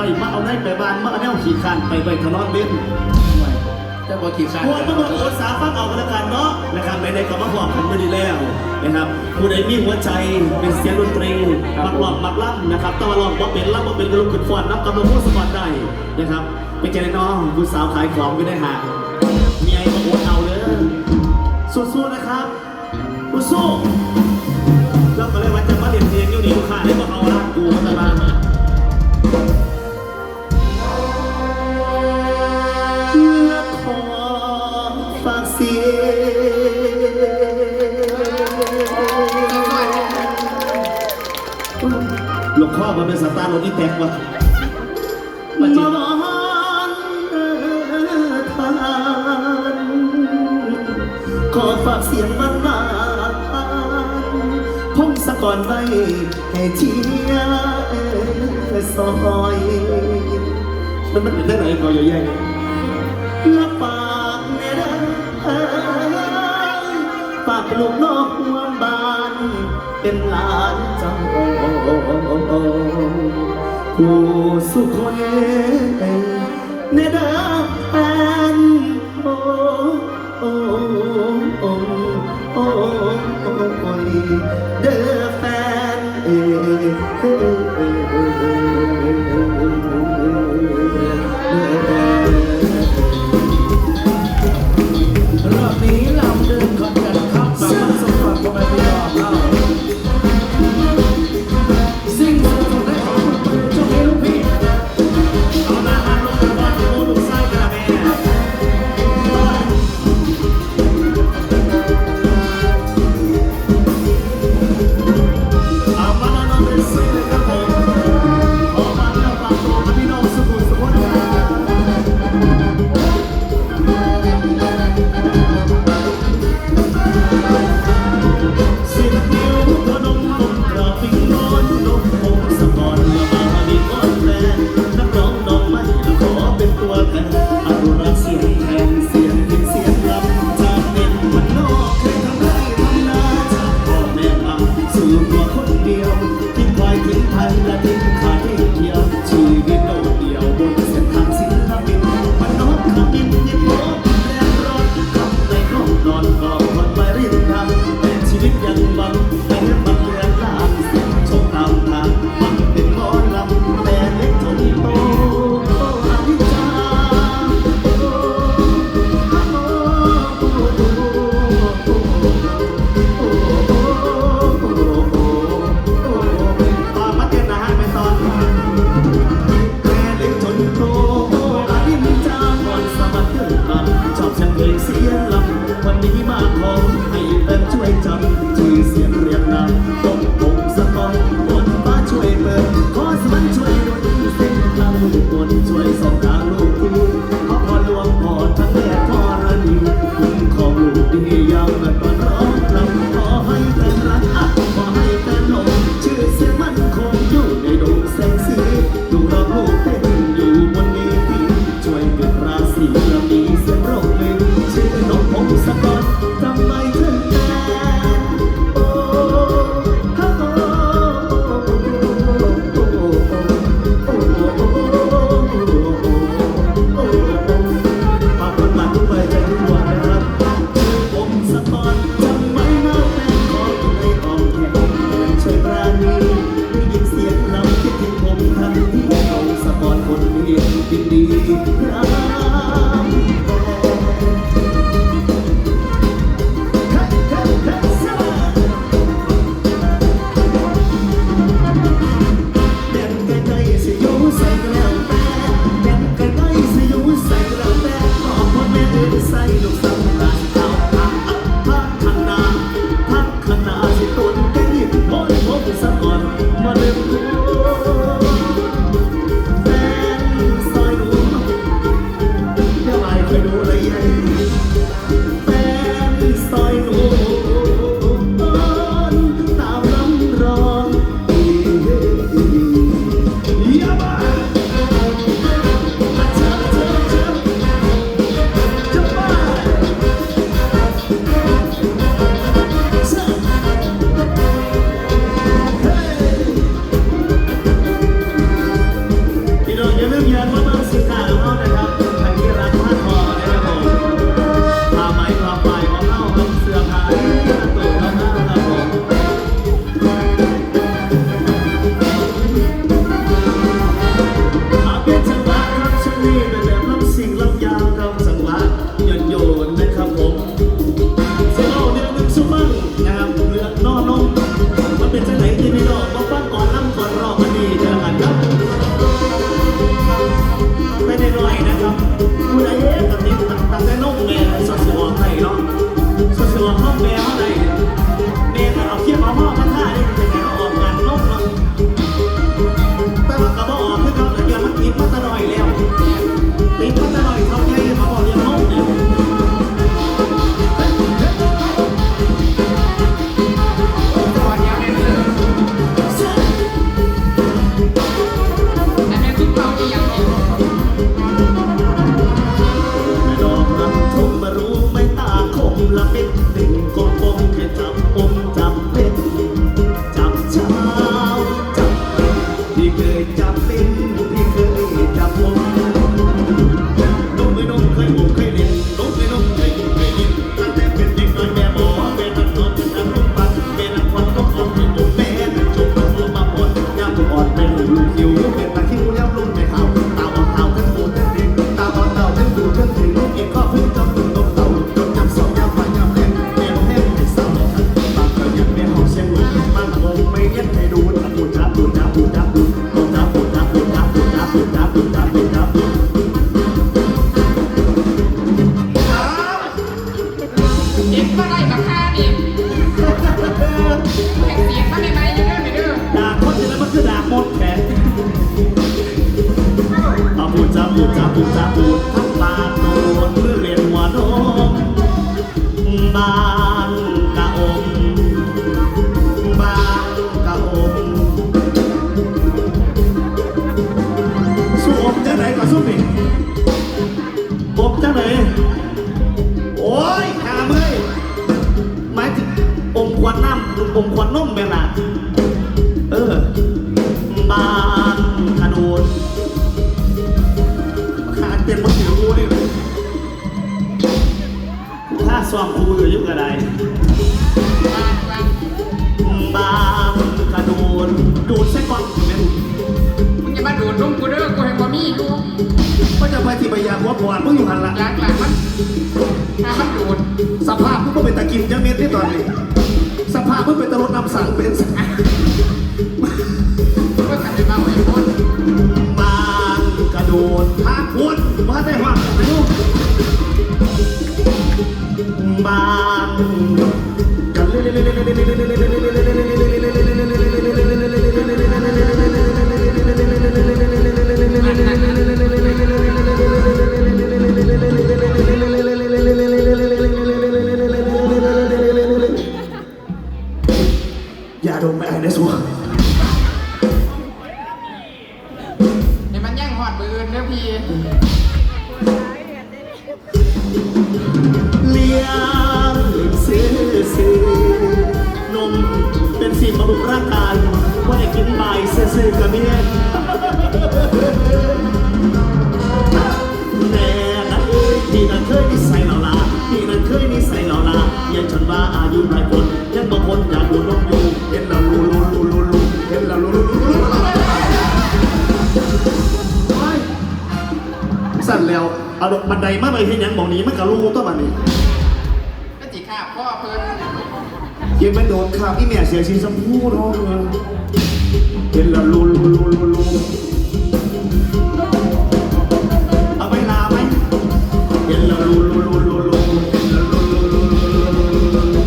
ว้มาเอาได้ไปบ้านมาเอาแนวขี่ขันไปไปทะเลาะเบ้นจะบอกขี่ข้างพวกมันบอกโอสาฟังเอากันแล้วกันเนาะนะครับในในคำว่าบอกกันไม่ดีแล้วนะครับผู้ใดมีหัวใจเป็นเสียงดนตรีมักร้องมักล่ำนะครับแตะวันร้องว่าเป็นล่ำว่าเป็นกระลุกขึ้นฟอนนับกำลังพูดสปอร์ตได้นะครับเป็นใจน้องผู้สาวขายของไม่ได้หามีไอ้มาโอนเอาเลยสู้ๆนะครับสู้ๆแล้วก็เลยว่าจะมาเรียนเพลงอยู่นี่ลูกค้าได้บอกเอาละดูมาตลาด หลวงพ่อมันเป็นสตาร์รถที่แตกวะมาจริงทานขอฝากเสียงมันมาพงสะก่อนไว้ให้เชียร์ซอยมันมันเป็นได้ไหนก็เยอะแยะละปากเนรปากลูกนอกหัวบานเป็นหลานเจ้า ผู้สุคนเนเดอแฟนโอ้โอโอโอโอเดอแฟนเอเอเอเอ Imam เอาพูจ้าพูจ้าพูจ้าพูทั้งตาโตนหรือเหัวนมบา ดูดใส่ก่อนแม่นมึงอย่ามาดูดนมกูเด้อกูให้บ่มีกูก็จะไปที่ใบยาหัวปวดมึงอยู่หันละหลักหลักมันถ้ามันดูดสภาพมึงก็เป็นตะกินจังเม็ดที่ตอนนี้สภาพมึงเป็นตะรถนำสั่งเป็นสักก็ขันไปมาไว้คนบางกระโดดพาพวนมาได้หวังไปดูบ อย่าดมไปไอ้เนสัวเดี๋ยวมันแย่งหอดมืออื่นเด้อพี่เลี้ยงซื้อซื้อนมเป็นสิ่งบำรุงร่างกายว่าได้กินใบซื้อๆกับเมีย เห็นยังบอกนี้มันกับลูตัวมันนี่ก็จิข้าพ่อเพิ่นเย็นมันโดนข่าวพี่แม่เสียชีวิตสมพูน้องเลยเห็นแล้วลูลูลูลูลูเอาไปลาไหมเห็นแล้วลูลูลูลูลูเห็นแล้วลูลูลูลู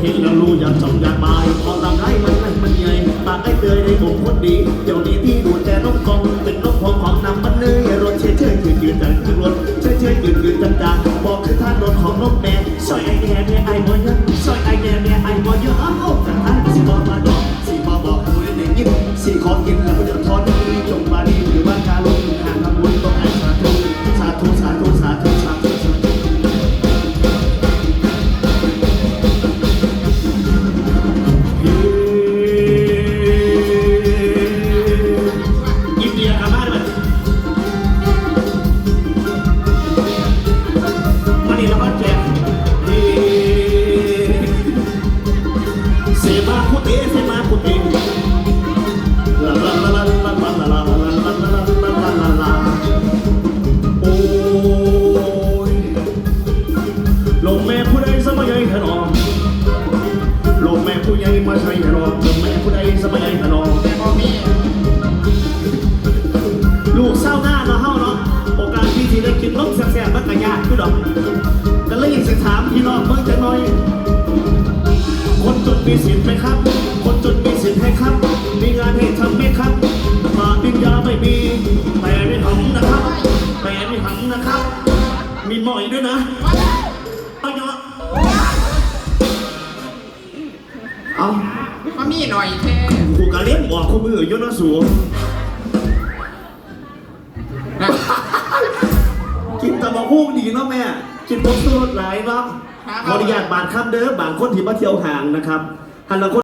เห็นแล้วลูอยากจองอยากบายพอตามไรมันไรมันใหญ่ปากไอ้เตยในผมคนดี เดี๋ยวนี้ที่ดูแต่นกกองเป็นนกพองของนำมัน จังขึ้นรถเชยเชยยืนยืนจังจังบอกคือท่านรถของนกแม่ซอยไอ้แง่แม่ไอ้บ่เมาคุเตเสมาคุเตลาลาลาลาลาลาลาลาลาลาลาลาลาลาลาโอ้ยลงแม่ผู้ใดสมัยถนอมลงแม่ผู้ใหญ่มาใช้ถนอมลงแม่ผู้ใดสมัยถนอมแต่บ่มีลูกเศร้าหน้าเนาะเฮาเนาะโอกาสที่สิได้กินนมแซ่บๆมันก็ยากคือดอก หมอยด้วยนะเอาเนาะเอาบ่มีหน่อยแท้กูกะเลี้ยงบอกคู่มืออยู่เนาะสูนะกินตะบะฮู้ดีเนาะแม่ กินพวกสลดหลายเนาะขออนุญาตบาดคำเด้อบางคนที่มาเที่ยวห่างนะครับฮันละคน